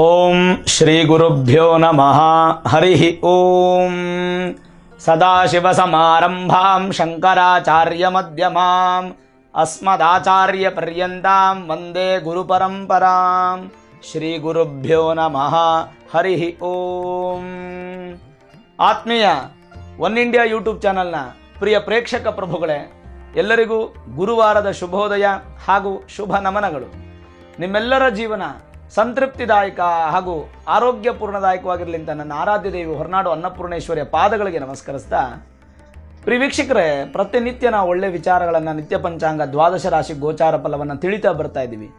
ಓಂ ಶ್ರೀ ಗುರುಭ್ಯೋ ನಮಃ. ಹರಿ ಓಂ. ಸದಾಶಿವ ಸಮಾರಂಭಾಂ ಶಂಕರಾಚಾರ್ಯ ಮಧ್ಯಮಾಂ ಅಸ್ಮದಾಚಾರ್ಯ ಪರ್ಯಂತಾಂ ವಂದೇ ಗುರುಪರಂಪರಾಂ ಶ್ರೀ ಗುರುಭ್ಯೋ ನಮಃ. ಹರಿ ಓಂ. ಆತ್ಮೀಯ ಒನ್ ಇಂಡಿಯಾ ಯೂಟ್ಯೂಬ್ ಚಾನಲ್ನ ಪ್ರಿಯ ಪ್ರೇಕ್ಷಕ ಪ್ರಭುಗಳೇ, ಎಲ್ಲರಿಗೂ ಗುರುವಾರದ ಶುಭೋದಯ ಹಾಗೂ ಶುಭ ನಮನಗಳು ನಿಮ್ಮೆಲ್ಲರ ಜೀವನ ಸಂತೃಪ್ತಿದಾಯಕ ಹಾಗೂ ಆರೋಗ್ಯಪೂರ್ಣದಾಯಕವಾಗಿರಲಿ ಅಂತ ನನ್ನ ಆರಾಧ್ಯ ದೇವಿ ಹೊರನಾಡು ಅನ್ನಪೂರ್ಣೇಶ್ವರಿಯ ಪಾದಗಳಿಗೆ ನಮಸ್ಕರಿಸ್ತಾ ಪ್ರಿವೀಕ್ಷಕರೇ ಪ್ರತಿನಿತ್ಯ ನಾವು ಒಳ್ಳೆ ವಿಚಾರಗಳನ್ನು, ನಿತ್ಯ ಪಂಚಾಂಗ, ದ್ವಾದಶ ರಾಶಿ, ಗೋಚಾರ ಫಲವನ್ನು ತಿಳಿತಾ ಬರ್ತಾ ಇದ್ದೀವಿ.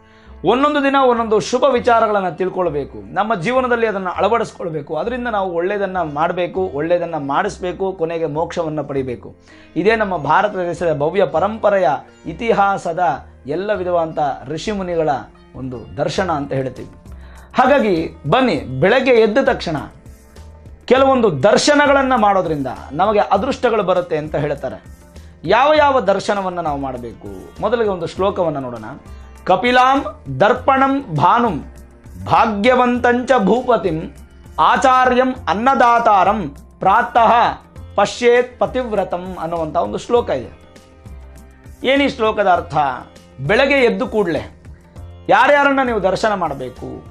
ಒಂದೊಂದು ದಿನ ಒಂದೊಂದು ಶುಭ ವಿಚಾರಗಳನ್ನು ತಿಳ್ಕೊಳ್ಬೇಕು. ನಮ್ಮ ಜೀವನದಲ್ಲಿ ಅದನ್ನು ಅಳವಡಿಸ್ಕೊಳ್ಬೇಕು. ಅದರಿಂದ ನಾವು ಒಳ್ಳೆಯದನ್ನು ಮಾಡಬೇಕು ಒಳ್ಳೆಯದನ್ನು ಮಾಡಿಸ್ಬೇಕು, ಕೊನೆಗೆ ಮೋಕ್ಷವನ್ನು ಪಡಿಬೇಕು. ಇದೇ ನಮ್ಮ ಭಾರತ ದೇಶದ ಭವ್ಯ ಪರಂಪರೆಯ ಇತಿಹಾಸದ ಎಲ್ಲ ವಿಧವಾದಂಥ ಋಷಿಮುನಿಗಳ ಒಂದು ದರ್ಶನ ಅಂತ ಹೇಳ್ತೀವಿ. ಹಾಗಾಗಿ ಬನ್ನಿ, ಬೆಳಗ್ಗೆ ಎದ್ದ ತಕ್ಷಣ ಕೆಲವೊಂದು ದರ್ಶನಗಳನ್ನು ಮಾಡೋದ್ರಿಂದ ನಮಗೆ ಅದೃಷ್ಟಗಳು ಬರುತ್ತೆ ಅಂತ ಹೇಳ್ತಾರೆ. ಯಾವ ಯಾವ ದರ್ಶನವನ್ನು ನಾವು ಮಾಡಬೇಕು? ಮೊದಲಿಗೆ ಒಂದು ಶ್ಲೋಕವನ್ನು ನೋಡೋಣ. ಕಪಿಲಾಂ ದರ್ಪಣಂ ಭಾನುಂ ಭಾಗ್ಯವಂತಂಚ ಭೂಪತಿಂ ಆಚಾರ್ಯಂ ಅನ್ನದಾತಾರಂ ಪ್ರಾತಃ ಪಶ್ಯೇತ್ ಪತಿವ್ರತಂ ಅನ್ನುವಂಥ ಒಂದು ಶ್ಲೋಕ ಇದೆ. ಏನು ಶ್ಲೋಕದ ಅರ್ಥ? ಬೆಳಗ್ಗೆ ಎದ್ದು ಕೂಡಲೇ ಯಾರ್ಯಾರನ್ನ ನೀವು ದರ್ಶನ ಮಾಡಬೇಕು?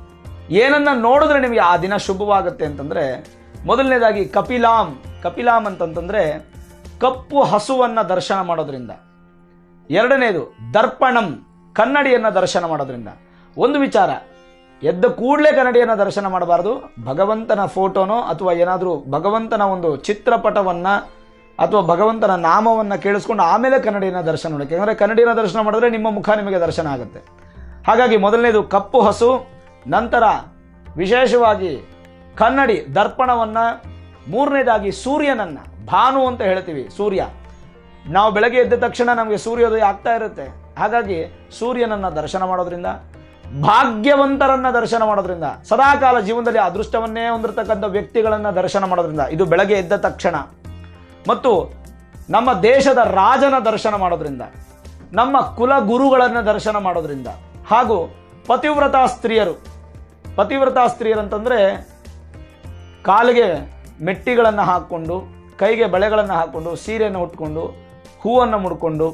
ಏನನ್ನ ನೋಡಿದ್ರೆ ನಿಮಗೆ ಆ ದಿನ ಶುಭವಾಗುತ್ತೆ ಅಂತಂದರೆ, ಮೊದಲನೇದಾಗಿ ಕಪಿಲಾಮ್. ಕಪಿಲಾಮ್ ಅಂತಂತಂದರೆ ಕಪ್ಪು ಹಸುವನ್ನು ದರ್ಶನ ಮಾಡೋದ್ರಿಂದ. ಎರಡನೇದು, ದರ್ಪಣಂ. ಕನ್ನಡಿಯನ್ನು ದರ್ಶನ ಮಾಡೋದ್ರಿಂದ. ಒಂದು ವಿಚಾರ, ಎದ್ದ ಕೂಡಲೇ ಕನ್ನಡಿಯನ್ನು ದರ್ಶನ ಮಾಡಬಾರ್ದು. ಭಗವಂತನ ಫೋಟೋನೋ ಅಥವಾ ಏನಾದರೂ ಭಗವಂತನ ಒಂದು ಚಿತ್ರಪಟವನ್ನು ಅಥವಾ ಭಗವಂತನ ನಾಮವನ್ನು ಕೇಳಿಸ್ಕೊಂಡು ಆಮೇಲೆ ಕನ್ನಡಿಯನ್ನು ದರ್ಶನ ಮಾಡೋಕ್ಕೆ ಯಾಕಂದರೆ ಕನ್ನಡಿಯನ್ನು ದರ್ಶನ ಮಾಡಿದ್ರೆ ನಿಮ್ಮ ಮುಖ ನಿಮಗೆ ದರ್ಶನ ಆಗುತ್ತೆ. ಹಾಗಾಗಿ ಮೊದಲನೇದು ಕಪ್ಪು ಹಸು, ನಂತರ ವಿಶೇಷವಾಗಿ ಕನ್ನಡಿ ದರ್ಪಣವನ್ನು, ಮೂರನೇದಾಗಿ ಸೂರ್ಯನನ್ನು, ಭಾನು ಅಂತ ಹೇಳ್ತೀವಿ, ಸೂರ್ಯ. ನಾವು ಬೆಳಗ್ಗೆ ಎದ್ದ ತಕ್ಷಣ ನಮಗೆ ಸೂರ್ಯೋದಯ ಆಗ್ತಾ ಇರುತ್ತೆ. ಹಾಗಾಗಿ ಸೂರ್ಯನನ್ನು ದರ್ಶನ ಮಾಡೋದ್ರಿಂದ, ಭಾಗ್ಯವಂತರನ್ನ ದರ್ಶನ ಮಾಡೋದ್ರಿಂದ, ಸದಾಕಾಲ ಜೀವನದಲ್ಲಿ ಅದೃಷ್ಟವನ್ನೇ ಹೊಂದಿರತಕ್ಕಂಥ ವ್ಯಕ್ತಿಗಳನ್ನು ದರ್ಶನ ಮಾಡೋದ್ರಿಂದ, ಇದು ಬೆಳಗ್ಗೆ ಎದ್ದ ತಕ್ಷಣ. ಮತ್ತು ನಮ್ಮ ದೇಶದ ರಾಜನ ದರ್ಶನ ಮಾಡೋದ್ರಿಂದ, ನಮ್ಮ ಕುಲ ಗುರುಗಳನ್ನು ದರ್ಶನ ಮಾಡೋದ್ರಿಂದ ಹಾಗೂ ಪತಿವ್ರತ ಸ್ತ್ರೀಯರು. ಪತಿವ್ರತ ಸ್ತ್ರೀಯರಂತಂದರೆ ಕಾಲಿಗೆ ಮೆಟ್ಟಿಗಳನ್ನು ಹಾಕ್ಕೊಂಡು, ಕೈಗೆ ಬಳೆಗಳನ್ನು ಹಾಕ್ಕೊಂಡು, ಸೀರೆಯನ್ನು ಉಟ್ಕೊಂಡು, ಹೂವನ್ನು ಮುಡ್ಕೊಂಡು,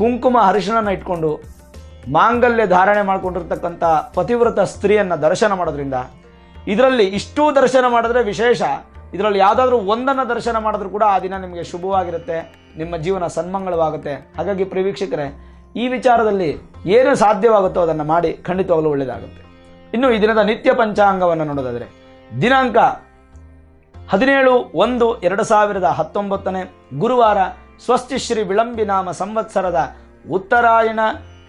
ಕುಂಕುಮ ಅರಿಶಿಣನ ಇಟ್ಕೊಂಡು, ಮಾಂಗಲ್ಯ ಧಾರಣೆ ಮಾಡಿಕೊಂಡಿರ್ತಕ್ಕಂಥ ಪತಿವ್ರತ ಸ್ತ್ರೀಯನ್ನು ದರ್ಶನ ಮಾಡೋದ್ರಿಂದ, ಇದರಲ್ಲಿ ಇಷ್ಟೂ ದರ್ಶನ ಮಾಡಿದ್ರೆ ವಿಶೇಷ. ಇದರಲ್ಲಿ ಯಾವುದಾದ್ರೂ ಒಂದನ್ನು ದರ್ಶನ ಮಾಡಿದ್ರೂ ಕೂಡ ಆ ದಿನ ನಿಮಗೆ ಶುಭವಾಗಿರುತ್ತೆ, ನಿಮ್ಮ ಜೀವನ ಸನ್ಮಂಗಳವಾಗುತ್ತೆ. ಹಾಗಾಗಿ ಪ್ರಿವೀಕ್ಷಕರೇ ಈ ವಿಚಾರದಲ್ಲಿ ಏನು ಸಾಧ್ಯವಾಗುತ್ತೋ ಅದನ್ನು ಮಾಡಿ ಖಂಡಿತವಾಗಲು ಒಳ್ಳೆಯದಾಗುತ್ತೆ. ಇನ್ನು ಈ ದಿನದ ನಿತ್ಯ ಪಂಚಾಂಗವನ್ನು ನೋಡೋದಾದರೆ, ದಿನಾಂಕ ಹದಿನೇಳು ಒಂದು ಎರಡು ಸಾವಿರದ ಹತ್ತೊಂಬತ್ತನೇ ಗುರುವಾರ ಸ್ವಸ್ತಿಶ್ರೀ ವಿಳಂಬಿ ನಾಮ ಸಂವತ್ಸರದ ಉತ್ತರಾಯಣ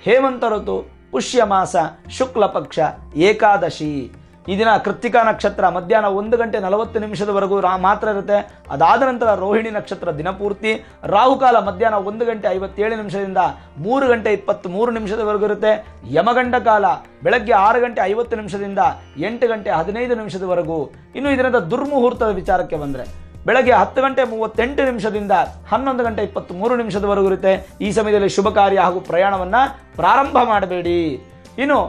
ಹೇಮಂತ ಋತು, ಪುಷ್ಯ ಮಾಸ, ಶುಕ್ಲ ಪಕ್ಷ, ಏಕಾದಶಿ. ಈ ದಿನ ಕೃತ್ತಿಕಾ ನಕ್ಷತ್ರ ಮಧ್ಯಾಹ್ನ ಒಂದು ಗಂಟೆ ನಲವತ್ತು ನಿಮಿಷದವರೆಗೂ ರಾ ಮಾತ್ರ ಇರುತ್ತೆ. ಅದಾದ ನಂತರ ರೋಹಿಣಿ ನಕ್ಷತ್ರ ದಿನಪೂರ್ತಿ ರಾಹುಕಾಲ ಮಧ್ಯಾಹ್ನ ಒಂದು ಗಂಟೆ ಐವತ್ತೇಳು ನಿಮಿಷದಿಂದ ಮೂರು ಗಂಟೆ ಇಪ್ಪತ್ತ್ ಮೂರು ನಿಮಿಷದವರೆಗೂ ಇರುತ್ತೆ. ಯಮಗಂಡ ಕಾಲ ಬೆಳಗ್ಗೆ ಆರು ಗಂಟೆ ಐವತ್ತು ನಿಮಿಷದಿಂದ ಎಂಟು ಗಂಟೆ ಹದಿನೈದು ನಿಮಿಷದವರೆಗೂ. ಇನ್ನು ಇದರಿಂದ ದುರ್ಮುಹೂರ್ತದ ವಿಚಾರಕ್ಕೆ ಬಂದರೆ ಬೆಳಗ್ಗೆ ಹತ್ತು ಗಂಟೆ ಮೂವತ್ತೆಂಟು ನಿಮಿಷದಿಂದ ಹನ್ನೊಂದು ಗಂಟೆ ಇಪ್ಪತ್ತ್ ಮೂರು ನಿಮಿಷದವರೆಗೂ ಇರುತ್ತೆ. ಈ ಸಮಯದಲ್ಲಿ ಶುಭ ಕಾರ್ಯ ಹಾಗೂ ಪ್ರಯಾಣವನ್ನು ಪ್ರಾರಂಭ ಮಾಡಬೇಡಿ. ಇನ್ನು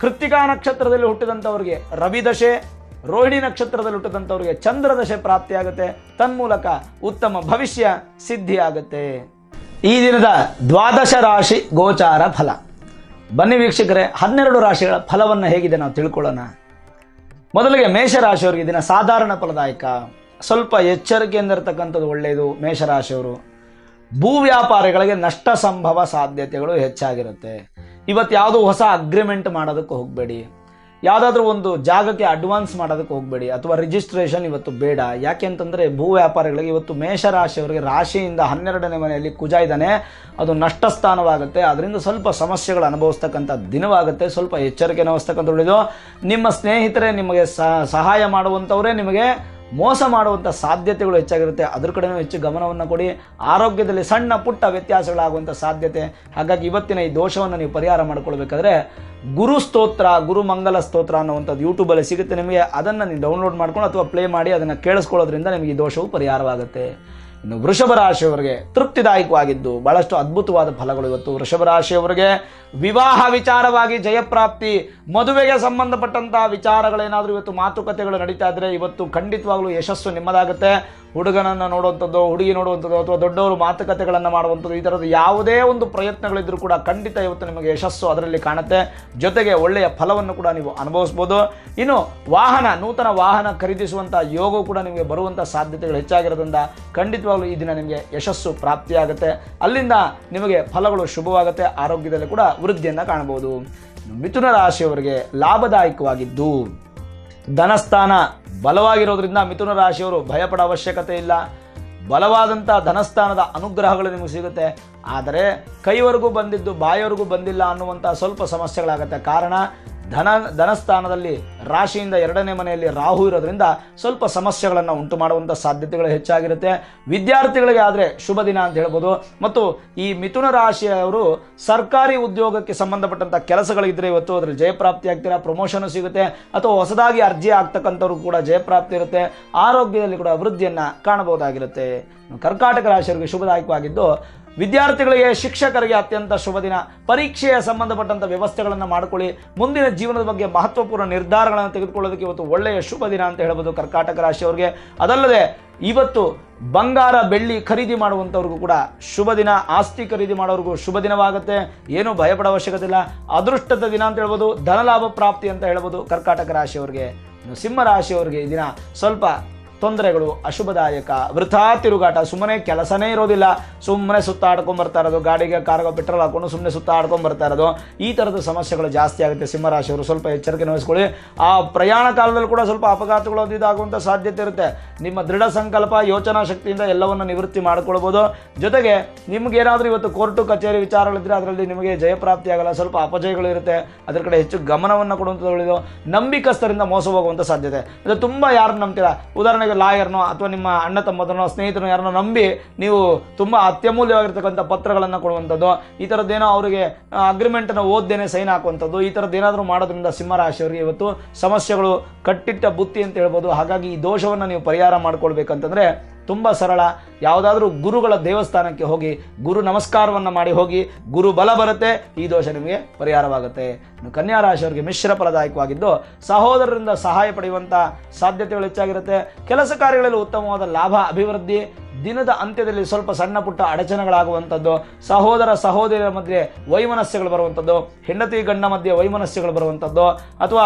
ಕೃತ್ತಿಕಾ ನಕ್ಷತ್ರದಲ್ಲಿ ಹುಟ್ಟಿದಂಥವ್ರಿಗೆ ರವಿದಶೆ ರೋಹಿಣಿ ನಕ್ಷತ್ರದಲ್ಲಿ ಹುಟ್ಟಿದಂಥವ್ರಿಗೆ ಚಂದ್ರದಶೆ ಪ್ರಾಪ್ತಿಯಾಗುತ್ತೆ. ತನ್ಮೂಲಕ ಉತ್ತಮ ಭವಿಷ್ಯ ಸಿದ್ಧಿಯಾಗುತ್ತೆ. ಈ ದಿನದ ದ್ವಾದಶ ರಾಶಿ ಗೋಚಾರ ಫಲ. ಬನ್ನಿ ವೀಕ್ಷಕರೇ, ಹನ್ನೆರಡು ರಾಶಿಗಳ ಫಲವನ್ನು ಹೇಗಿದೆ ನಾವು ತಿಳ್ಕೊಳ್ಳೋಣ. ಮೊದಲಿಗೆ ಮೇಷರಾಶಿಯವರಿಗೆ ದಿನ ಸಾಧಾರಣ ಫಲದಾಯಕ. ಸ್ವಲ್ಪ ಎಚ್ಚರಿಕೆಯಿಂದ ಇರತಕ್ಕಂಥದ್ದು ಒಳ್ಳೆಯದು ಮೇಷರಾಶಿಯವರು. ಭೂ ವ್ಯಾಪಾರಿಗಳಿಗೆ ನಷ್ಟ ಸಂಭವ ಸಾಧ್ಯತೆಗಳು ಹೆಚ್ಚಾಗಿರುತ್ತೆ. ಇವತ್ತು ಯಾವುದೋ ಹೊಸ ಅಗ್ರಿಮೆಂಟ್ ಮಾಡೋದಕ್ಕೆ ಹೋಗಬೇಡಿ. ಯಾವುದಾದ್ರೂ ಒಂದು ಜಾಗಕ್ಕೆ ಅಡ್ವಾನ್ಸ್ ಮಾಡೋದಕ್ಕೆ ಹೋಗಬೇಡಿ. ಅಥವಾ ರಿಜಿಸ್ಟ್ರೇಷನ್ ಇವತ್ತು ಬೇಡ. ಯಾಕೆ ಅಂತಂದರೆ ಭೂ ವ್ಯಾಪಾರಿಗಳಿಗೆ ಇವತ್ತು ಮೇಷರಾಶಿಯವರಿಗೆ ರಾಶಿಯಿಂದ ಹನ್ನೆರಡನೇ ಮನೆಯಲ್ಲಿ ಕುಜ ಇದ್ದಾನೆ. ಅದು ನಷ್ಟ ಸ್ಥಾನವಾಗುತ್ತೆ ಅದರಿಂದ ಸ್ವಲ್ಪ ಸಮಸ್ಯೆಗಳು ಅನುಭವಿಸ್ತಕ್ಕಂಥ ದಿನವಾಗುತ್ತೆ. ಸ್ವಲ್ಪ ಎಚ್ಚರಿಕೆ ವಹಿಸ್ತಕ್ಕಂಥ ಒಳ್ಳೆಯದು ನಿಮ್ಮ ಸ್ನೇಹಿತರೇ ನಿಮಗೆ ಸಹಾಯ ಮಾಡುವಂಥವರೇ ನಿಮಗೆ ಮೋಸ ಮಾಡುವಂಥ ಸಾಧ್ಯತೆಗಳು ಹೆಚ್ಚಾಗಿರುತ್ತೆ. ಅದ್ರ ಕಡೆನೂ ಹೆಚ್ಚು ಗಮನವನ್ನು ಕೊಡಿ. ಆರೋಗ್ಯದಲ್ಲಿ ಸಣ್ಣ ಪುಟ್ಟ ವ್ಯತ್ಯಾಸಗಳಾಗುವಂಥ ಸಾಧ್ಯತೆ. ಹಾಗಾಗಿ ಇವತ್ತಿನ ಈ ದೋಷವನ್ನು ನೀವು ಪರಿಹಾರ ಮಾಡಿಕೊಳ್ಬೇಕಾದ್ರೆ ಗುರು ಸ್ತೋತ್ರ, ಗುರು ಮಂಗಲ ಸ್ತೋತ್ರ ಅನ್ನುವಂಥದ್ದು ಯೂಟ್ಯೂಬಲ್ಲಿ ಸಿಗುತ್ತೆ ನಿಮಗೆ. ಅದನ್ನು ನೀವು ಡೌನ್ಲೋಡ್ ಮಾಡ್ಕೊಂಡು ಅಥವಾ ಪ್ಲೇ ಮಾಡಿ ಅದನ್ನು ಕೇಳಿಸ್ಕೊಳ್ಳೋದ್ರಿಂದ ನಿಮಗೆ ಈ ದೋಷವು ಪರಿಹಾರವಾಗುತ್ತೆ. ಇನ್ನು ವೃಷಭ ರಾಶಿಯವರಿಗೆ ತೃಪ್ತಿದಾಯಕವಾಗಿದ್ದು ಬಹಳಷ್ಟು ಅದ್ಭುತವಾದ ಫಲಗಳು ಇವತ್ತು. ವೃಷಭ ರಾಶಿಯವರಿಗೆ ವಿವಾಹ ವಿಚಾರವಾಗಿ ಜಯಪ್ರಾಪ್ತಿ, ಮದುವೆಗೆ ಸಂಬಂಧಪಟ್ಟಂತಹ ವಿಚಾರಗಳೇನಾದರೂ ಇವತ್ತು ಮಾತುಕತೆಗಳು ನಡೀತಾ ಇದ್ರೆ ಇವತ್ತು ಖಂಡಿತವಾಗ್ಲೂ ಯಶಸ್ಸು ನಿಮ್ಮದಾಗುತ್ತೆ. ಹುಡುಗನನ್ನು ನೋಡುವಂಥದ್ದು, ಹುಡುಗಿ ನೋಡುವಂಥದ್ದು ಅಥವಾ ದೊಡ್ಡವರು ಮಾತುಕತೆಗಳನ್ನು ಮಾಡುವಂಥದ್ದು ಈ ಥರದ ಯಾವುದೇ ಒಂದು ಪ್ರಯತ್ನಗಳಿದ್ದರೂ ಕೂಡ ಖಂಡಿತ ಇವತ್ತು ನಿಮಗೆ ಯಶಸ್ಸು ಅದರಲ್ಲಿ ಕಾಣುತ್ತೆ. ಜೊತೆಗೆ ಒಳ್ಳೆಯ ಫಲವನ್ನು ಕೂಡ ನೀವು ಅನುಭವಿಸ್ಬೋದು. ಇನ್ನು ವಾಹನ, ನೂತನ ವಾಹನ ಖರೀದಿಸುವಂಥ ಯೋಗವು ಕೂಡ ನಿಮಗೆ ಬರುವಂಥ ಸಾಧ್ಯತೆಗಳು ಹೆಚ್ಚಾಗಿರೋದ್ರಿಂದ ಖಂಡಿತವಾಗ್ಲೂ ಈ ದಿನ ನಿಮಗೆ ಯಶಸ್ಸು ಪ್ರಾಪ್ತಿಯಾಗುತ್ತೆ. ಅಲ್ಲಿಂದ ನಿಮಗೆ ಫಲಗಳು ಶುಭವಾಗುತ್ತೆ. ಆರೋಗ್ಯದಲ್ಲಿ ಕೂಡ ವೃದ್ಧಿಯನ್ನು ಕಾಣಬಹುದು. ಮಿಥುನ ರಾಶಿಯವರಿಗೆ ಲಾಭದಾಯಕವಾಗಿದ್ದು, ಧನಸ್ಥಾನ ಬಲವಾಗಿರೋದ್ರಿಂದ ಮಿಥುನ ರಾಶಿಯವರು ಭಯಪಡ ಅವಶ್ಯಕತೆ ಇಲ್ಲ. ಬಲವಾದಂಥ ಧನಸ್ಥಾನದ ಅನುಗ್ರಹಗಳು ನಿಮಗೆ ಸಿಗುತ್ತೆ. ಆದರೆ ಕೈವರೆಗೂ ಬಂದಿದ್ದು, ಬಾಯವರೆಗೂ ಬಂದಿಲ್ಲ ಅನ್ನುವಂಥ ಸ್ವಲ್ಪ ಸಮಸ್ಯೆಗಳಾಗುತ್ತೆ. ಕಾರಣ ಧನ, ಧನಸ್ಥಾನದಲ್ಲಿ ರಾಶಿಯಿಂದ ಎರಡನೇ ಮನೆಯಲ್ಲಿ ರಾಹು ಇರೋದ್ರಿಂದ ಸ್ವಲ್ಪ ಸಮಸ್ಯೆಗಳನ್ನು ಉಂಟು ಮಾಡುವಂಥ ಸಾಧ್ಯತೆಗಳು ಹೆಚ್ಚಾಗಿರುತ್ತೆ. ವಿದ್ಯಾರ್ಥಿಗಳಿಗೆ ಆದರೆ ಶುಭ ದಿನ ಅಂತ ಹೇಳ್ಬೋದು. ಮತ್ತು ಈ ಮಿಥುನ ರಾಶಿಯವರು ಸರ್ಕಾರಿ ಉದ್ಯೋಗಕ್ಕೆ ಸಂಬಂಧಪಟ್ಟಂಥ ಕೆಲಸಗಳಿದ್ದರೆ ಇವತ್ತು ಅದರಲ್ಲಿ ಜಯಪ್ರಾಪ್ತಿ ಆಗ್ತೀರಾ ಪ್ರಮೋಷನು ಸಿಗುತ್ತೆ, ಅಥವಾ ಹೊಸದಾಗಿ ಅರ್ಜಿ ಆಗ್ತಕ್ಕಂಥವ್ರು ಕೂಡ ಜಯಪ್ರಾಪ್ತಿ ಇರುತ್ತೆ, ಆರೋಗ್ಯದಲ್ಲಿ ಕೂಡ ಅಭಿವೃದ್ಧಿಯನ್ನು ಕಾಣಬಹುದಾಗಿರುತ್ತೆ. ಕರ್ಕಾಟಕ ರಾಶಿಯವರಿಗೆ ಶುಭದಾಯಕವಾಗಿದ್ದು ವಿದ್ಯಾರ್ಥಿಗಳಿಗೆ ಶಿಕ್ಷಕರಿಗೆ ಅತ್ಯಂತ ಶುಭ ದಿನ. ಪರೀಕ್ಷೆಯ ಸಂಬಂಧಪಟ್ಟಂಥ ವ್ಯವಸ್ಥೆಗಳನ್ನು ಮಾಡಿಕೊಳ್ಳಿ. ಮುಂದಿನ ಜೀವನದ ಬಗ್ಗೆ ಮಹತ್ವಪೂರ್ಣ ನಿರ್ಧಾರಗಳನ್ನು ತೆಗೆದುಕೊಳ್ಳೋದಕ್ಕೆ ಇವತ್ತು ಒಳ್ಳೆಯ ಶುಭ ದಿನ ಅಂತ ಹೇಳ್ಬೋದು ಕರ್ಕಾಟಕ ರಾಶಿಯವರಿಗೆ. ಅದಲ್ಲದೆ ಇವತ್ತು ಬಂಗಾರ, ಬೆಳ್ಳಿ ಖರೀದಿ ಮಾಡುವಂಥವ್ರಿಗೂ ಕೂಡ ಶುಭ ದಿನ. ಆಸ್ತಿ ಖರೀದಿ ಮಾಡೋರಿಗೂ ಶುಭ ದಿನವಾಗುತ್ತೆ. ಏನೂ ಭಯಪಡೋ ಅವಶ್ಯಕತೆ ಇಲ್ಲ. ಅದೃಷ್ಟದ ದಿನ ಅಂತ ಹೇಳ್ಬೋದು, ಧನಲಾಭ ಪ್ರಾಪ್ತಿ ಅಂತ ಹೇಳ್ಬೋದು ಕರ್ಕಾಟಕ ರಾಶಿಯವರಿಗೆ. ಸಿಂಹ ರಾಶಿಯವರಿಗೆ ಈ ದಿನ ಸ್ವಲ್ಪ ತೊಂದರೆಗಳು ಅಶುಭದಾಯಕ. ವೃಥಾ ತಿರುಗಾಟ, ಸುಮ್ಮನೆ ಕೆಲಸನೇ ಇರೋದಿಲ್ಲ. ಸುಮ್ಮನೆ ಸುತ್ತಾಡ್ಕೊಂಡ್ ಬರ್ತಾ ಇರೋದು. ಗಾಡಿಗೆ ಕಾರ್ಗೋ ಪೆಟ್ರೋಲ್ ಹಾಕೊಂಡು ಸುಮ್ಮನೆ ಸುತ್ತಾಡ್ಕೊಂಡ್ ಬರ್ತಾ ಇರೋದು. ಈ ಥರದ ಸಮಸ್ಯೆಗಳು ಜಾಸ್ತಿ ಆಗುತ್ತೆ ಸಿಂಹರಾಶಿಯವರು. ಸ್ವಲ್ಪ ಎಚ್ಚರಿಕೆ ವಹಿಸ್ಕೊಳ್ಳಿ. ಆ ಪ್ರಯಾಣ ಕಾಲದಲ್ಲಿ ಕೂಡ ಸ್ವಲ್ಪ ಅಪಘಾತಗಳು ಇದಾಗುವಂಥ ಸಾಧ್ಯತೆ ಇರುತ್ತೆ. ನಿಮ್ಮ ದೃಢ ಸಂಕಲ್ಪ, ಯೋಚನಾ ಶಕ್ತಿಯಿಂದ ಎಲ್ಲವನ್ನು ನಿವೃತ್ತಿ ಮಾಡ್ಕೊಳ್ಬೋದು. ಜೊತೆಗೆ ನಿಮಗೇನಾದರೂ ಇವತ್ತು ಕೋರ್ಟು, ಕಚೇರಿ ವಿಚಾರಗಳಿದ್ರೆ ಅದರಲ್ಲಿ ನಿಮಗೆ ಜಯಪ್ರಾಪ್ತಿ ಆಗಲ್ಲ. ಸ್ವಲ್ಪ ಅಪಜಯಗಳು ಇರುತ್ತೆ. ಅದರ ಕಡೆ ಹೆಚ್ಚು ಗಮನವನ್ನು ಕೊಡುವಂಥದ್ದು ನಂಬಿಕಸ್ಥರಿಂದ ಮೋಸ ಹೋಗುವಂಥ ಸಾಧ್ಯತೆ. ಅದು ತುಂಬ ಯಾರು ನಂಬ್ತೀರಾ? ಉದಾಹರಣೆಗೆ ಲಾಯರ್ನೋ ಅಥವಾ ನಿಮ್ಮ ಅಣ್ಣ ತಮ್ಮದನೋ ಸ್ನೇಹಿತರನೋ ಯಾರನ್ನೋ ನಂಬಿ ನೀವು ತುಂಬ ಅತ್ಯಮೂಲ್ಯವಾಗಿರ್ತಕ್ಕಂಥ ಪತ್ರಗಳನ್ನು ಕೊಡುವಂಥದ್ದು, ಈ ಥರದ್ದೇನೋ ಅವರಿಗೆ ಅಗ್ರಿಮೆಂಟನ್ನು ಓದ್ದೇನೆ ಸೈನ್ ಹಾಕುವಂಥದ್ದು, ಈ ಥರದ್ದು ಏನಾದರೂ ಮಾಡೋದ್ರಿಂದ ಸಿಂಹರಾಶಿಯವರಿಗೆ ಇವತ್ತು ಸಮಸ್ಯೆಗಳು ಕಟ್ಟಿಟ್ಟ ಬುತ್ತಿ ಅಂತ ಹೇಳ್ಬೋದು. ಹಾಗಾಗಿ ಈ ದೋಷವನ್ನು ನೀವು ಪರಿಹಾರ ಮಾಡ್ಕೊಳ್ಬೇಕಂತಂದರೆ ತುಂಬ ಸರಳ. ಯಾವುದಾದ್ರೂ ಗುರುಗಳ ದೇವಸ್ಥಾನಕ್ಕೆ ಹೋಗಿ ಗುರು ನಮಸ್ಕಾರವನ್ನು ಮಾಡಿ ಹೋಗಿ ಗುರು ಬಲ ಬರುತ್ತೆ, ಈ ದೋಷ ನಿಮಗೆ ಪರಿಹಾರವಾಗುತ್ತೆ. ಕನ್ಯಾ ರಾಶಿಯವರಿಗೆ ಮಿಶ್ರ ಫಲದಾಯಕವಾಗಿದ್ದು, ಸಹೋದರರಿಂದ ಸಹಾಯ ಪಡೆಯುವಂಥ ಸಾಧ್ಯತೆಗಳು ಹೆಚ್ಚಾಗಿರುತ್ತೆ. ಕೆಲಸ ಕಾರ್ಯಗಳಲ್ಲಿ ಉತ್ತಮವಾದ ಲಾಭ, ಅಭಿವೃದ್ಧಿ ದಿನದ ಅಂತ್ಯದಲ್ಲಿ ಸ್ವಲ್ಪ ಸಣ್ಣ ಪುಟ್ಟ ಅಡಚಣೆಗಳಾಗುವಂಥದ್ದು, ಸಹೋದರ ಸಹೋದರಿಯರ ಮಧ್ಯೆ ವೈಮನಸ್ಯಗಳು ಬರುವಂಥದ್ದು, ಹೆಂಡತಿ ಗಂಡ ಮಧ್ಯೆ ವೈಮನಸ್ಯಗಳು ಬರುವಂಥದ್ದು, ಅಥವಾ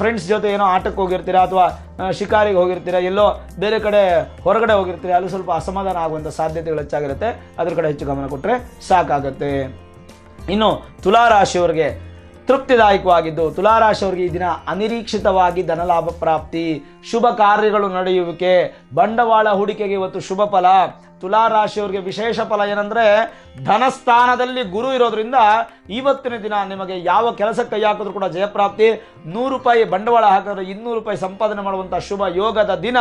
ಫ್ರೆಂಡ್ಸ್ ಜೊತೆ ಏನೋ ಆಟಕ್ಕೆ ಹೋಗಿರ್ತೀರಾ, ಅಥವಾ ಶಿಕಾರಿಗೆ ಹೋಗಿರ್ತೀರಾ, ಎಲ್ಲೋ ಬೇರೆ ಕಡೆ ಹೊರಗಡೆ ಹೋಗಿರ್ತೀರಾ, ಅಲ್ಲಿ ಸ್ವಲ್ಪ ಅಸಮಾಧಾನ ಆಗುವಂಥ ಸಾಧ್ಯತೆಗಳು ಹೆಚ್ಚಾಗಿರುತ್ತೆ. ಅದ್ರ ಕಡೆ ಹೆಚ್ಚು ಗಮನ ಕೊಟ್ಟರೆ ಸಾಕಾಗುತ್ತೆ. ಇನ್ನು ತುಲಾರಾಶಿಯವರಿಗೆ ತೃಪ್ತಿದಾಯಕವಾಗಿದ್ದು, ತುಲಾರಾಶಿಯವರಿಗೆ ಈ ದಿನ ಅನಿರೀಕ್ಷಿತವಾಗಿ ಧನಲಾಭ ಪ್ರಾಪ್ತಿ, ಶುಭ ಕಾರ್ಯಗಳು ನಡೆಯುವಿಕೆ, ಬಂಡವಾಳ ಹೂಡಿಕೆಗೆ ಇವತ್ತು ಶುಭ ಫಲ. ತುಲಾರಾಶಿಯವರಿಗೆ ವಿಶೇಷ ಫಲ ಏನಂದ್ರೆ, ಧನಸ್ಥಾನದಲ್ಲಿ ಗುರು ಇರೋದ್ರಿಂದ ಇವತ್ತಿನ ದಿನ ನಿಮಗೆ ಯಾವ ಕೆಲಸ ಕೈ ಹಾಕಿದ್ರು ಕೂಡ ಜಯಪ್ರಾಪ್ತಿ. ನೂರು ರೂಪಾಯಿ ಬಂಡವಾಳ ಹಾಕಿದ್ರೆ ಇನ್ನೂರು ರೂಪಾಯಿ ಸಂಪಾದನೆ ಮಾಡುವಂಥ ಶುಭ ಯೋಗದ ದಿನ.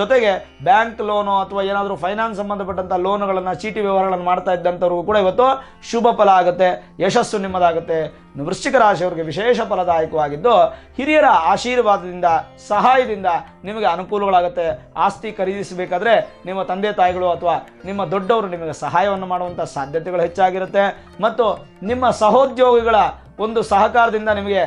ಜೊತೆಗೆ ಬ್ಯಾಂಕ್ ಲೋನು ಅಥವಾ ಏನಾದರೂ ಫೈನಾನ್ಸ್ ಸಂಬಂಧಪಟ್ಟಂಥ ಲೋನುಗಳನ್ನು ಚೀಟಿ ವ್ಯವಹಾರಗಳನ್ನು ಮಾಡ್ತಾ ಇದ್ದಂಥವ್ರಿಗೂ ಕೂಡ ಇವತ್ತು ಶುಭ ಫಲ ಆಗುತ್ತೆ. ಯಶಸ್ಸು ನಿಮ್ಮದಾಗುತ್ತೆ. ವೃಶ್ಚಿಕ ರಾಶಿಯವರಿಗೆ ವಿಶೇಷ ಫಲದಾಯಕವಾಗಿದ್ದು ಹಿರಿಯರ ಆಶೀರ್ವಾದದಿಂದ, ಸಹಾಯದಿಂದ ನಿಮಗೆ ಅನುಕೂಲಗಳಾಗುತ್ತೆ. ಆಸ್ತಿ ಖರೀದಿಸಬೇಕಾದ್ರೆ ನಿಮ್ಮ ತಂದೆ ತಾಯಿಗಳು ಅಥವಾ ನಿಮ್ಮ ದೊಡ್ಡವರು ನಿಮಗೆ ಸಹಾಯವನ್ನು ಮಾಡುವಂಥ ಸಾಧ್ಯತೆಗಳು ಹೆಚ್ಚಾಗಿರುತ್ತೆ. ಮತ್ತು ನಿಮ್ಮ ಸಹೋದ್ಯೋಗಿಗಳ ಒಂದು ಸಹಕಾರದಿಂದ ನಿಮಗೆ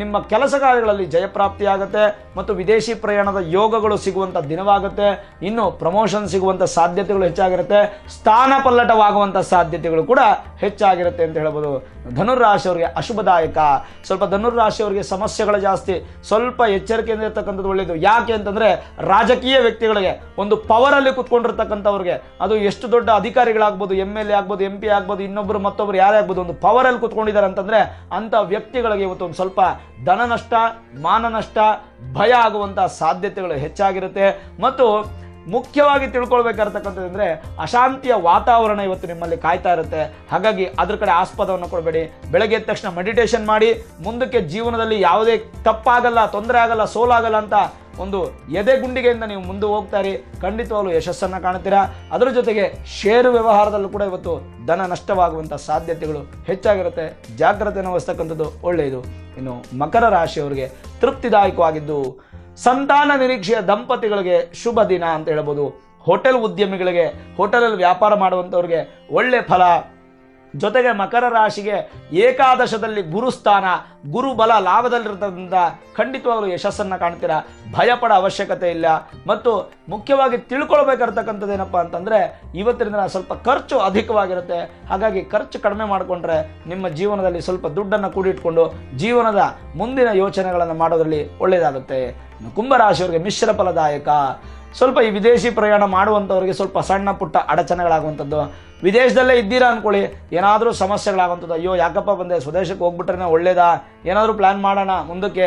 ನಿಮ್ಮ ಕೆಲಸ ಕಾರ್ಯಗಳಲ್ಲಿ ಜಯಪ್ರಾಪ್ತಿಯಾಗುತ್ತೆ ಮತ್ತು ವಿದೇಶಿ ಪ್ರಯಾಣದ ಯೋಗಗಳು ಸಿಗುವಂಥ ದಿನವಾಗುತ್ತೆ. ಇನ್ನು ಪ್ರಮೋಷನ್ ಸಿಗುವಂಥ ಸಾಧ್ಯತೆಗಳು ಹೆಚ್ಚಾಗಿರುತ್ತೆ. ಸ್ಥಾನ ಪಲ್ಲಟವಾಗುವಂಥ ಸಾಧ್ಯತೆಗಳು ಕೂಡ ಹೆಚ್ಚಾಗಿರುತ್ತೆ ಅಂತ ಹೇಳ್ಬೋದು. ಧನುರ್ರಾಶಿಯವರಿಗೆ ಅಶುಭದಾಯಕ. ಸ್ವಲ್ಪ ಧನುರ್ರಾಶಿಯವರಿಗೆ ಸಮಸ್ಯೆಗಳು ಜಾಸ್ತಿ. ಸ್ವಲ್ಪ ಎಚ್ಚರಿಕೆಯಿಂದ ಇರ್ತಕ್ಕಂಥದ್ದು ಒಳ್ಳೆಯದು ಯಾಕೆ ಅಂತಂದರೆ ರಾಜಕೀಯ ವ್ಯಕ್ತಿಗಳಿಗೆ ಒಂದು ಪವರಲ್ಲಿ ಕುತ್ಕೊಂಡಿರ್ತಕ್ಕಂಥವ್ರಿಗೆ ಅದು ಎಷ್ಟು ದೊಡ್ಡ ಅಧಿಕಾರಿಗಳಾಗ್ಬೋದು ಎಂ ಎಲ್ ಎ ಆಗ್ಬೋದು ಎಂ ಪಿ ಆಗ್ಬೋದು ಇನ್ನೊಬ್ಬರು ಮತ್ತೊಬ್ಬರು ಯಾರೇ ಆಗ್ಬೋದು, ಒಂದು ಪವರಲ್ಲಿ ಕುತ್ಕೊಂಡಿದ್ದಾರೆ ಅಂತಂದರೆ ಅಂಥ ವ್ಯಕ್ತಿಗಳಿಗೆ ಇವತ್ತು ಒಂದು ಸ್ವಲ್ಪ ಧನ ನಷ್ಟ, ಮಾನ ನಷ್ಟ, ಭಯ ಆಗುವಂಥ ಸಾಧ್ಯತೆಗಳು ಹೆಚ್ಚಾಗಿರುತ್ತೆ. ಮತ್ತು ಮುಖ್ಯವಾಗಿ ತಿಳ್ಕೊಳ್ಬೇಕಾಗಿರ್ತಕ್ಕಂಥದ್ದು ಅಂದರೆ ಅಶಾಂತಿಯ ವಾತಾವರಣ ಇವತ್ತು ನಿಮ್ಮಲ್ಲಿ ಕಾಯ್ತಾ ಇರುತ್ತೆ. ಹಾಗಾಗಿ ಅದ್ರ ಕಡೆ ಆಸ್ಪದವನ್ನು ಕೊಡಬೇಡಿ. ಬೆಳಗ್ಗೆ ಎದ್ದ ತಕ್ಷಣ ಮೆಡಿಟೇಷನ್ ಮಾಡಿ, ಮುಂದಕ್ಕೆ ಜೀವನದಲ್ಲಿ ಯಾವುದೇ ತಪ್ಪಾಗಲ್ಲ, ತೊಂದರೆ ಆಗಲ್ಲ, ಸೋಲಾಗಲ್ಲ ಅಂತ ಒಂದು ಎದೆ ಗುಂಡಿಗೆಯಿಂದ ನೀವು ಮುಂದೆ ಹೋಗ್ತಾರೆ ಖಂಡಿತವಾಗ್ಲೂ ಯಶಸ್ಸನ್ನು ಕಾಣ್ತೀರಾ ಅದರ ಜೊತೆಗೆ ಷೇರು ವ್ಯವಹಾರದಲ್ಲೂ ಕೂಡ ಇವತ್ತು ಧನ ನಷ್ಟವಾಗುವಂಥ ಸಾಧ್ಯತೆಗಳು ಹೆಚ್ಚಾಗಿರುತ್ತೆ. ಜಾಗ್ರತೆಯನ್ನು ವಹಿಸ್ತಕ್ಕಂಥದ್ದು ಒಳ್ಳೆಯದು. ಇನ್ನು ಮಕರ ರಾಶಿಯವರಿಗೆ ತೃಪ್ತಿದಾಯಕವಾಗಿದ್ದು ಸಂತಾನ ನಿರೀಕ್ಷೆಯ ದಂಪತಿಗಳಿಗೆ ಶುಭ ದಿನ ಅಂತ ಹೇಳ್ಬೋದು. ಹೋಟೆಲ್ ಉದ್ಯಮಿಗಳಿಗೆ, ಹೋಟೆಲಲ್ಲಿ ವ್ಯಾಪಾರ ಮಾಡುವಂಥವ್ರಿಗೆ ಒಳ್ಳೆ ಫಲ. ಜೊತೆಗೆ ಮಕರ ರಾಶಿಗೆ ಏಕಾದಶದಲ್ಲಿ ಗುರುಸ್ಥಾನ, ಗುರುಬಲ ಲಾಭದಲ್ಲಿರೋದ್ರಿಂದ ಖಂಡಿತವಾಗಲೂ ಯಶಸ್ಸನ್ನು ಕಾಣ್ತೀರಾ? ಭಯಪಡ ಅವಶ್ಯಕತೆ ಇಲ್ಲ. ಮತ್ತು ಮುಖ್ಯವಾಗಿ ತಿಳ್ಕೊಳ್ಬೇಕಿರ್ತಕ್ಕಂಥದ್ದು ಏನಪ್ಪ ಅಂತಂದರೆ, ಇವತ್ತಿನ ದಿನ ಸ್ವಲ್ಪ ಖರ್ಚು ಅಧಿಕವಾಗಿರುತ್ತೆ. ಹಾಗಾಗಿ ಖರ್ಚು ಕಡಿಮೆ ಮಾಡಿಕೊಂಡ್ರೆ ನಿಮ್ಮ ಜೀವನದಲ್ಲಿ ಸ್ವಲ್ಪ ದುಡ್ಡನ್ನು ಕೂಡಿಟ್ಕೊಂಡು ಜೀವನದ ಮುಂದಿನ ಯೋಚನೆಗಳನ್ನು ಮಾಡೋದ್ರಲ್ಲಿ ಒಳ್ಳೆಯದಾಗುತ್ತೆ ಕುಂಭರಾಶಿಯವರಿಗೆ ಮಿಶ್ರ ಫಲದಾಯಕ. ಸ್ವಲ್ಪ ಈ ವಿದೇಶಿ ಪ್ರಯಾಣ ಮಾಡುವಂಥವ್ರಿಗೆ ಸ್ವಲ್ಪ ಸಣ್ಣ ಪುಟ್ಟ ಅಡಚಣೆಗಳಾಗುವಂಥದ್ದು. ವಿದೇಶದಲ್ಲೇ ಇದ್ದೀರಾ ಅಂದ್ಕೊಳ್ಳಿ ಏನಾದರೂ ಸಮಸ್ಯೆಗಳಾಗುವಂಥದ್ದು. ಅಯ್ಯೋ, ಯಾಕಪ್ಪ ಬಂದೆ? ಸ್ವದೇಶಕ್ಕೆ ಹೋಗ್ಬಿಟ್ರೆ ಒಳ್ಳೇದಾ? ಏನಾದರೂ ಪ್ಲ್ಯಾನ್ ಮಾಡೋಣ, ಮುಂದಕ್ಕೆ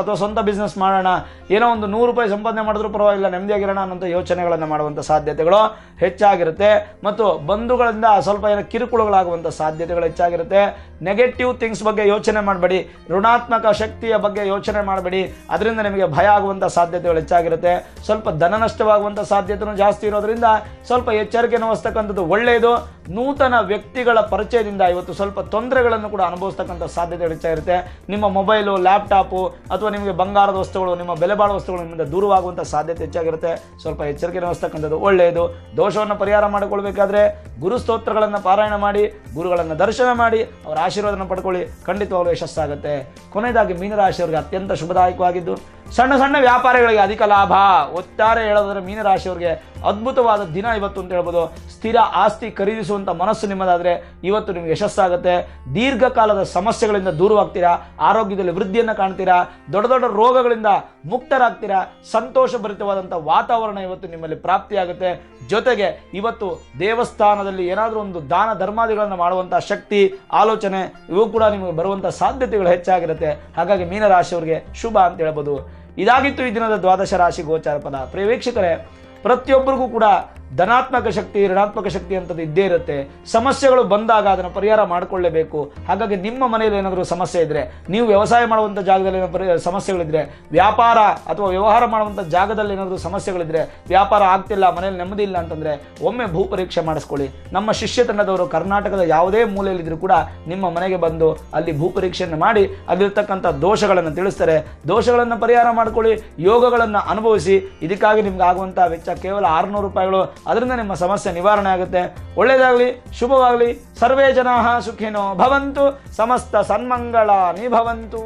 ಅಥವಾ ಸ್ವಂತ ಬಿಸ್ನೆಸ್ ಮಾಡೋಣ, ಏನೋ ಒಂದು ನೂರು ರೂಪಾಯಿ ಸಂಪಾದನೆ ಮಾಡಿದ್ರೂ ಪರವಾಗಿಲ್ಲ, ನೆಮ್ಮದಿಯಾಗಿರೋಣ ಅನ್ನೋಂಥ ಯೋಚನೆಗಳನ್ನು ಮಾಡುವಂಥ ಸಾಧ್ಯತೆಗಳು ಹೆಚ್ಚಾಗಿರುತ್ತೆ. ಮತ್ತು ಬಂಧುಗಳಿಂದ ಸ್ವಲ್ಪ ಏನೋ ಕಿರುಕುಳಗಳಾಗುವಂಥ ಸಾಧ್ಯತೆಗಳು ಹೆಚ್ಚಾಗಿರುತ್ತೆ. ನೆಗೆಟಿವ್ ಥಿಂಗ್ಸ್ ಬಗ್ಗೆ ಯೋಚನೆ ಮಾಡಬೇಡಿ. ಋಣಾತ್ಮಕ ಶಕ್ತಿಯ ಬಗ್ಗೆ ಯೋಚನೆ ಮಾಡಬೇಡಿ. ಅದರಿಂದ ನಿಮಗೆ ಭಯ ಆಗುವಂಥ ಸಾಧ್ಯತೆಗಳು ಹೆಚ್ಚಾಗಿರುತ್ತೆ. ಸ್ವಲ್ಪ ಧನ ನಷ್ಟವಾಗುವಂಥ ಸಾಧ್ಯತೆಯೂ ಜಾಸ್ತಿ ಇರೋದ್ರಿಂದ ಸ್ವಲ್ಪ ಎಚ್ಚರಿಕೆಯನ್ನು ವಹಿಸ್ತಕ್ಕಂಥದ್ದು ಒಳ್ಳೆಯದು. ನೂತನ ವ್ಯಕ್ತಿಗಳ ಪರಿಚಯದಿಂದ ಇವತ್ತು ಸ್ವಲ್ಪ ತೊಂದರೆಗಳನ್ನು ಕೂಡ ಅನುಭವಿಸ್ತಕ್ಕಂಥ ಸಾಧ್ಯತೆಗಳು ಹೆಚ್ಚಾಗಿರುತ್ತೆ. ನಿಮ್ಮ ಮೊಬೈಲು, ಲ್ಯಾಪ್ಟಾಪು ಅಥವಾ ನಿಮಗೆ ಬಂಗಾರದ ವಸ್ತುಗಳು, ನಿಮ್ಮ ಬೆಲೆ ಬಾಳುವ ವಸ್ತುಗಳು ನಿಮ್ಮಿಂದ ದೂರವಾಗುವಂಥ ಸಾಧ್ಯತೆ ಹೆಚ್ಚಾಗಿರುತ್ತೆ. ಸ್ವಲ್ಪ ಎಚ್ಚರಿಕೆ ವಹಿಸ್ತಕ್ಕಂಥದ್ದು ಒಳ್ಳೆಯದು. ದೋಷವನ್ನು ಪರಿಹಾರ ಮಾಡಿಕೊಳ್ಬೇಕಾದ್ರೆ ಗುರು ಸ್ತೋತ್ರಗಳನ್ನು ಪಾರಾಯಣ ಮಾಡಿ, ಗುರುಗಳನ್ನು ದರ್ಶನ ಮಾಡಿ, ಅವರ ಆಶೀರ್ವಾದನ ಪಡ್ಕೊಳ್ಳಿ. ಖಂಡಿತವಾಗಲೂ ಯಶಸ್ಸಾಗುತ್ತೆ. ಕೊನೆಯದಾಗಿ ಮೀನರಾಶಿಯವರಿಗೆ ಅತ್ಯಂತ ಶುಭದಾಯಕವಾಗಿದ್ದು ಸಣ್ಣ ಸಣ್ಣ ವ್ಯಾಪಾರಿಗಳಿಗೆ ಅಧಿಕ ಲಾಭ. ಒತ್ತಾರೆ ಹೇಳೋದ್ರೆ ಮೀನರಾಶಿಯವರಿಗೆ ಅದ್ಭುತವಾದ ದಿನ ಇವತ್ತು ಅಂತ ಹೇಳ್ಬೋದು. ಸ್ಥಿರ ಆಸ್ತಿ ಖರೀದಿಸುವಂಥ ಮನಸ್ಸು ನಿಮ್ಮದಾದರೆ ಇವತ್ತು ನಿಮಗೆ ಯಶಸ್ಸಾಗುತ್ತೆ. ದೀರ್ಘಕಾಲದ ಸಮಸ್ಯೆಗಳಿಂದ ದೂರವಾಗ್ತೀರಾ? ಆರೋಗ್ಯದಲ್ಲಿ ವೃದ್ಧಿಯನ್ನು ಕಾಣ್ತೀರಾ? ದೊಡ್ಡ ದೊಡ್ಡ ರೋಗಗಳಿಂದ ಮುಕ್ತರಾಗ್ತೀರಾ? ಸಂತೋಷಭರಿತವಾದಂಥ ವಾತಾವರಣ ಇವತ್ತು ನಿಮ್ಮಲ್ಲಿ ಪ್ರಾಪ್ತಿಯಾಗುತ್ತೆ. ಜೊತೆಗೆ ಇವತ್ತು ದೇವಸ್ಥಾನದಲ್ಲಿ ಏನಾದರೂ ಒಂದು ದಾನ ಧರ್ಮಾದಿಗಳನ್ನು ಮಾಡುವಂಥ ಶಕ್ತಿ, ಆಲೋಚನೆ, ಇವು ಕೂಡ ನಿಮಗೆ ಬರುವಂಥ ಸಾಧ್ಯತೆಗಳು ಹೆಚ್ಚಾಗಿರುತ್ತೆ. ಹಾಗಾಗಿ ಮೀನರಾಶಿಯವರಿಗೆ ಶುಭ ಅಂತ ಹೇಳ್ಬೋದು. ಇದಾಗಿತ್ತು ಈ ದಿನದ ದ್ವಾದಶ ರಾಶಿ ಗೋಚಾರ ಫಲ ಪ್ರಿಯ ವೀಕ್ಷಕರೇ ಪ್ರತಿಯೊಬ್ಬರಿಗೂ ಕೂಡ ಧನಾತ್ಮಕ ಶಕ್ತಿ, ಋಣಾತ್ಮಕ ಶಕ್ತಿ ಅಂತದ್ದು ಇದ್ದೇ ಇರುತ್ತೆ. ಸಮಸ್ಯೆಗಳು ಬಂದಾಗ ಅದನ್ನು ಪರಿಹಾರ ಮಾಡಿಕೊಳ್ಳೇಬೇಕು. ಹಾಗಾಗಿ ನಿಮ್ಮ ಮನೆಯಲ್ಲಿ ಏನಾದರೂ ಸಮಸ್ಯೆ ಇದ್ದರೆ ನೀವು ವ್ಯವಸಾಯ ಮಾಡುವಂಥ ಜಾಗದಲ್ಲಿ ಏನೋ ಪರಿ, ಸಮಸ್ಯೆಗಳಿದ್ರೆ, ವ್ಯಾಪಾರ ಅಥವಾ ವ್ಯವಹಾರ ಮಾಡುವಂಥ ಜಾಗದಲ್ಲಿ ಏನಾದರೂ ಸಮಸ್ಯೆಗಳಿದ್ರೆ, ವ್ಯಾಪಾರ ಆಗ್ತಿಲ್ಲ ಮನೇಲಿ ನೆಮ್ಮದಿ ಇಲ್ಲ ಅಂತಂದರೆ, ಒಮ್ಮೆ ಭೂ ಪರೀಕ್ಷೆ ಮಾಡಿಸ್ಕೊಳ್ಳಿ. ನಮ್ಮ ಶಿಷ್ಯ ತಂಡದವರು ಕರ್ನಾಟಕದ ಯಾವುದೇ ಮೂಲೆಯಲ್ಲಿದ್ದರೂ ಕೂಡ ನಿಮ್ಮ ಮನೆಗೆ ಬಂದು ಅಲ್ಲಿ ಭೂ ಪರೀಕ್ಷೆಯನ್ನು ಮಾಡಿ, ಅಲ್ಲಿರ್ತಕ್ಕಂಥ ದೋಷಗಳನ್ನು ತಿಳಿಸ್ತಾರೆ. ದೋಷಗಳನ್ನು ಪರಿಹಾರ ಮಾಡ್ಕೊಳ್ಳಿ, ಯೋಗಗಳನ್ನು ಅನುಭವಿಸಿ. ಇದಕ್ಕಾಗಿ ನಿಮ್ಗೆ ಆಗುವಂಥ ವೆಚ್ಚ ಕೇವಲ ಆರುನೂರು ರೂಪಾಯಿಗಳು ಅದರಿಂದ ನಿಮ್ಮ ಸಮಸ್ಯೆ ನಿವಾರಣೆ ಆಗುತ್ತೆ. ಒಳ್ಳೆಯದಾಗಲಿ ಶುಭವಾಗಲಿ. ಸರ್ವೇ ಜನಾ ಸುಖಿನೋ ಭವಂತು. ಸಮಸ್ತ ಸನ್ಮಂಗಳಾನಿ ಭವಂತು.